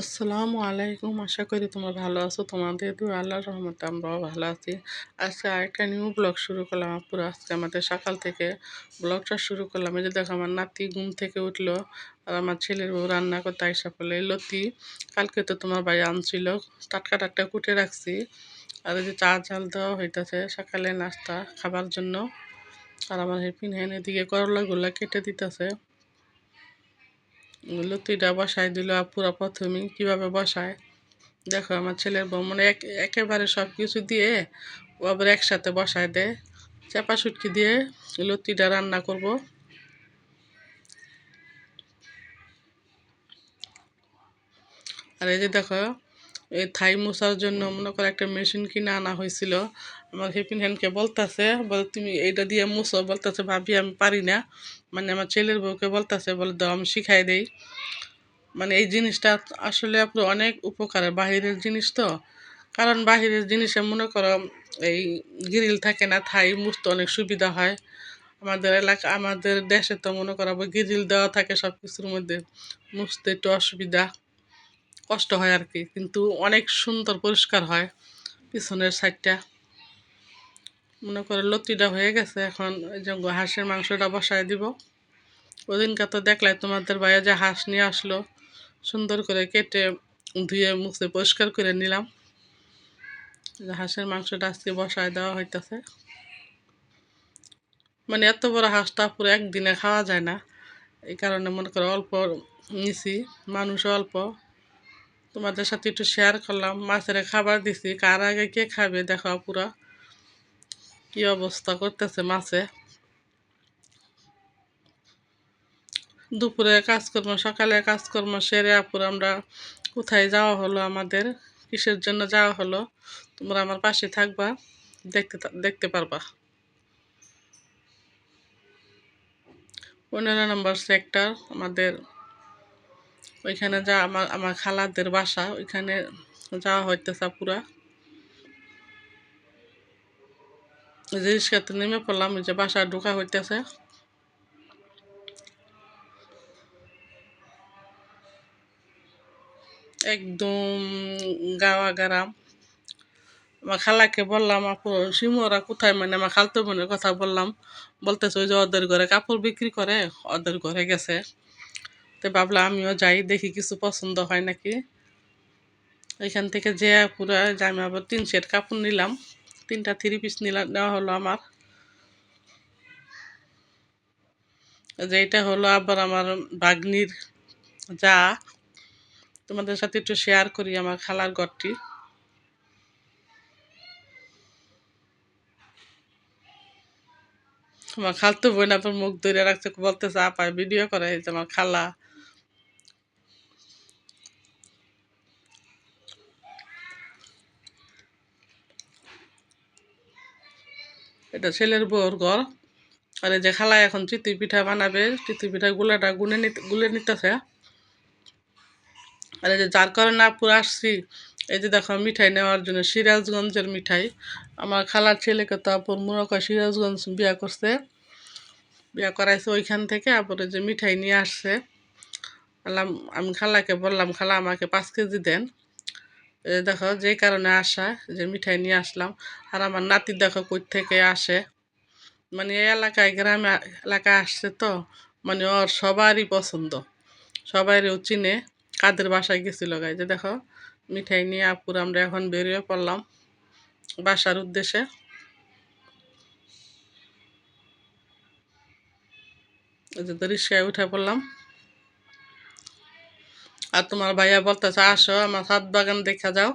আসসালামু আলাইকুম। আশা করি তোমরা ভালো আছো। তোমাদের দু আল্লাহ রহমতে আমরাও ভালো আছি। আজকে আরেকটা নিউ ব্লগ শুরু করলাম পুরো আজকে আমাদের সকাল থেকে ব্লগটা শুরু করলাম। এই যে দেখো, আমার নাতি ঘুম থেকে উঠল আর আমার ছেলের বউ রান্না করতে আইসা এই লতি, কালকে তো তোমার বাড়ি আনছিল। টাটকা টাটকা কুটে রাখছি। আর এই যে চা চাল দেওয়া হইতেছে সকালে নাস্তা খাবার জন্য। আর আমার হেপিন হ্যান এদিকে করলাগুলো কেটে দিতেছে। লতিটা বসায় দিল পুরো প্রথমেই কীভাবে বসায়? দেখো, আমার ছেলের বউ মানে এক, একেবারে সব কিছু দিয়ে ও আবার একসাথে বসায় দেয় চাপা সুটকি দিয়ে লতিটা রান্না করব। আর এই যে দেখো এই থাই মোছার জন্য মনে করো একটা মেশিন কিনে আনা হয়েছিল। আমার হেপিন হ্যান্ডকে বলতেছে, বলে, তুমি এইটা দিয়ে মুছো। বলতেছে, ভাবি, আমি পারি না। মানে আমার ছেলের বউকে বলতেছে, বলে, দাও, আমি শিখাই দেই। মানে এই জিনিসটা আসলে আপনার অনেক উপকার, বাহিরের জিনিস তো। কারণ বাহিরের জিনিসে মনে করো, এই গ্রিল থাকে না, থাই মুছতে অনেক সুবিধা হয়। আমাদের এলাকা, আমাদের দেশে তো মনে করো গ্রিল দেওয়া থাকে সব কিছুর মধ্যে। মুছতে একটু অসুবিধা। কষ্ট হয় আর কি, কিন্তু অনেক সুন্দর পরিষ্কার হয় পিছনের সাইডটা। মনে করে লতিটা হয়ে গেছে, এখন এই যে হাঁসের মাংসটা বসায় দিব। ওদিনকার তো দেখলাই তোমাদের বাইরে যে হাঁস নিয়ে আসলো, সুন্দর করে কেটে ধুয়ে মুছে পরিষ্কার করে নিলাম। হাঁসের মাংসটা আজকে বসায় দেওয়া হইতেছে। মানে এত বড় হাঁসটা পুরো একদিনে খাওয়া যায় না, এই কারণে মনে করো অল্প নিছি মানুষ অল্প। তোমাদের সাথে একটু শেয়ার করলাম। মাছের খাবার দিছি। কার আগে কে খাবে দেখো পুরো কি অবস্থা করতেছে মাছে? দুপুরে কাজকর্ম, সকালে কাজকর্ম সেরে আপুর, আমরা কোথায় যাওয়া হলো আমাদের? কিসের জন্য যাওয়া হলো? তোমরা আমার পাশে থাকবা, দেখতে দেখতে পারবা। পনেরো নম্বর সেক্টর আমাদের ওইখানে যা আমার আমার খালাদের বাসা, ওইখানে যাওয়া হইতেছে পুরা। রিক্সাতে নেমে পড়লাম যে বাসা ঢোকা হইতেছে। একদম গাওয়া গ্রাম। আমার খালাকে বললাম, আপু সিমরা কোথায়? মানে আমার খালতো বোনের কথা বললাম। বলতেছে, ওই যে ওদের ঘরে কাপড় বিক্রি করে, ওদের ঘরে গেছে। তো ভাবলাম আমিও যাই, দেখি কিছু পছন্দ হয় নাকি। এখান থেকে যে পুরো আমি আবার তিন সেট কাপড় নিলাম, তিনটা থ্রি পিস নিলাম নেওয়া হলো আমার। যে এটা হলো আবার আমার বাগনির যা। তোমাদের সাথে একটু শেয়ার করি আমার খালার ঘরটি। আমার খালতো বোন আপনার মুখ ধরে রাখছে বলতে চা পায় ভিডিও করে আমার খালা। এটা ছেলের বউর ঘর। আর এই যে খালা এখন চিতই পিঠা বানাবে চিতই পিঠা গুলাটা গুনে নিতে, গুলে নিতেছে। আর এই যে যার কারণে আপুর আসছি, এই যে দেখো মিঠাই নেওয়ার জন্য সিরাজগঞ্জের মিঠাই। আমার খালার ছেলেকে তো আপুর করে সিরাজগঞ্জ বিয়া করছে। বিয়া করাইছে ওইখান থেকে, আপরে যে মিঠাই নিয়ে আসছে। বললাম আমি খালাকে বললাম, খালা আমাকে পাঁচ কেজি দেন। দেখো, যে কারণে আসা, যে মিঠাই নিয়ে আসলাম। আর আমার নাতির দেখো কই থেকে আসে। মানে এই এলাকায়, গ্রামে এলাকায় আসছে তো মানে ওর সবারই পছন্দ। সবাইও চিনে। কাদের বাসায় গেছিল গাই? যে দেখো, মিঠাই নিয়ে আপুর আমরা এখন বেরিয়ে পড়লাম বাসার উদ্দেশ্যে। রিক্সায় উঠে পড়লাম। আর তোমার ভাইয়া বলতেছে, আসো আমার সাত বাগান দেখা যাও।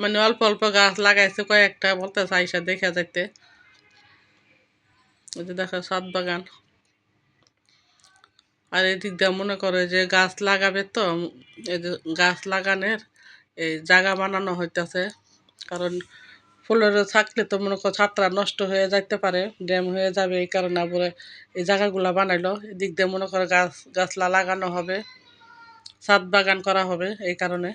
মানে অল্প অল্প গাছ লাগাইছে কয়েকটা, বলতেছে আইসা দেখা যাইতে। ওই যে দেখো সাত বাগান। আর এদিক দিয়ে মনে করে যে গাছ লাগাবে তো, এই যে গাছ লাগানোর এই জায়গা বানানো হইতেছে। কারণ ফুলের থাকলে তো মনে করো ছাত্রা নষ্ট হয়ে যাইতে পারে, ড্যাম হয়ে যাবে, এই কারণে আবার এই জায়গাগুলো বানাইলো। এদিক দিয়ে মনে করো গাছ, গাছলা লাগানো হবে, ছাদ বাগান করা হবে এই কারণে।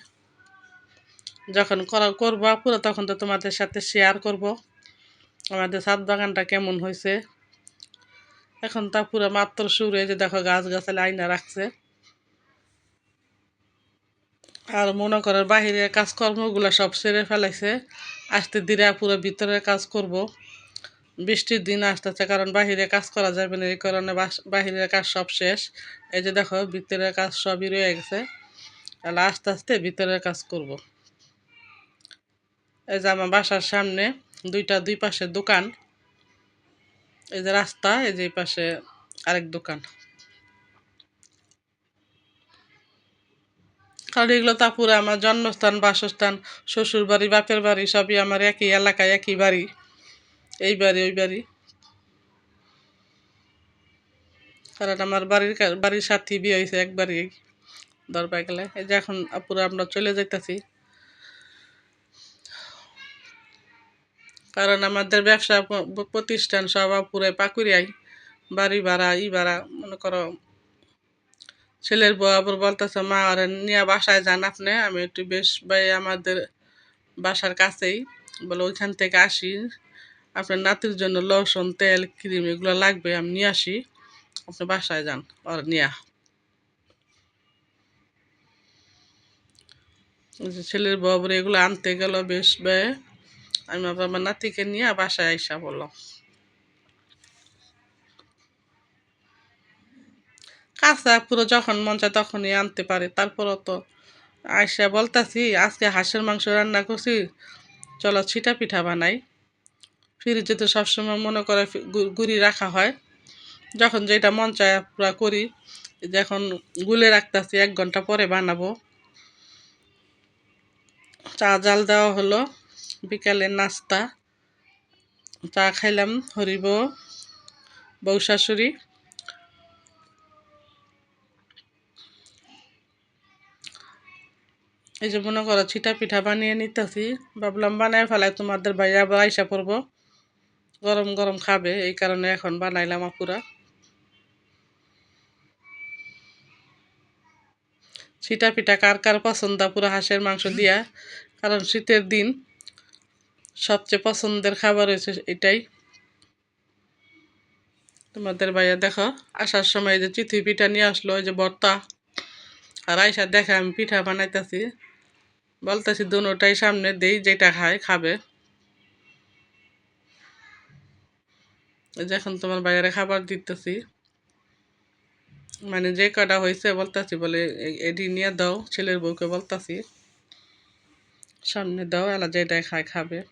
যখন করা, করব পুরো তখন তো তোমাদের সাথে শেয়ার করব আমাদের ছাদ বাগানটা কেমন হয়েছে এখন তা পুরো মাত্র শুরু যে দেখো গাছ গাছালে আইনা রাখছে। আর মনে করে বাহিরের কাজকর্মগুলো সব সেরে ফেলাইছে। আস্তে ধীরে পুরো ভিতরের কাজ করব। বৃষ্টির দিন আসতেছে, কারণ বাহিরে কাজ করা যাবে না, এই কারণে বাহিরের কাজ সব শেষ। এই যে দেখো, ভিতরের কাজ সবই রয়ে গেছে। তাহলে আস্তে আস্তে ভিতরের কাজ করব। এই যে আমার বাসার সামনে দুইটা দুই পাশে দোকান। এই যে রাস্তা, এই যে পাশে আরেক দোকান। কারণ এগুলো তা পুরো আমার জন্মস্থান, বাসস্থান শ্বশুর বাড়ি বাপের বাড়ি, সবই আমার একই এলাকায় একই বাড়ি। এই বাড়ি, ওই বাড়ি। কারণ আমার বাড়ির বাড়ির সাথে বিয়ে হয়েছে একবারই দরবার গেলে। এই যে এখন পুরো আমরা চলে যাইতাছি। কারণ আমাদের ব্যবসা প্রতিষ্ঠান সব পুরো পাকুরিয়াই বাড়ি ভাড়া, ই ভাড়া, মনে করো ছেলের বউ আবার বলতেছে, মা আর নিয়ে বাসায় যান আপনি, আমি একটু বেশ ভাই আমাদের বাসার কাছেই। বলে, ওইখান থেকে আসি। আপনার নাতির জন্য লসুন, তেল, ক্রিম এগুলো লাগবে, আমি নিয়ে আসি। আপনি বাসায় যান আর নিয়া। ছেলের বউ আবার এগুলো আনতে গেল বেশ ব্যয় আমি আবার আমার নাতিকে নিয়ে বাসায় আইসা বললাম। কাঁচা পুরো যখন মন চায় তখনই আনতে পারে। তারপরও তো আইসা বলতাছি, আজকে হাঁসের মাংস রান্না করছি, চলো ছিটা পিঠা বানাই। ফ্রিজে তো সবসময় মনে করে গুড়ি রাখা হয়। যখন যেটা মন চায় পুরা করি যখন গুলে রাখতেছি, এক ঘণ্টা পরে বানাবো। চা জাল দেওয়া হলো বিকালের নাস্তা। চা খাইলাম, হরিব, বউ শাশুড়ি। এই যে মনে করো ছিটা পিঠা বানিয়ে নিতেছি। ভাবলাম বানায় ফেলাই, তোমাদের ভাইয়া আবার আইসা পড়ব। গরম গরম খাবে, এই কারণে এখন বানাইলাম আপুরা। ছিটা পিঠা কার কার পছন্দ পুরো হাঁসের মাংস দিয়া? কারণ শীতের দিন সবচেয়ে পছন্দের খাবার হয়েছে এটাই। তোমাদের ভাইয়া দেখো, আসার সময় যে চিথি পিঠা নিয়ে আসলো ওই যে বর্তা। আর আইসা দেখে আমি পিঠা বানাইতেছি। বলতেছি দুটাই সামনে দেই, যেটা খায় খাবে। এই যে এখন তোমার বাইরে খাবার দিতেছি। মানে যে কটা হয়েছে বলতাছি, বলে এ- এডি নিয়ে দাও, ছেলের বউকে বলতাছি। সামনে দাও, এলা যেটাই খায় খাবে।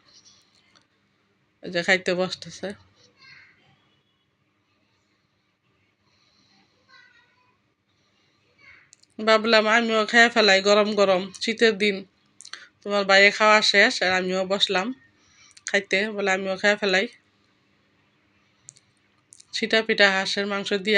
যে খাইতে বসতেছে। ভাবলাম আমিও খেয়ে ফেলাই গরম গরম, শীতের দিন। তোমার বাইরে খাওয়া শেষ আর আমিও বসলাম খাইতে। বলে আমিও খেয়ে ফেলাই। ছিটা পিঠা, হাঁসের মাংস দিয়ে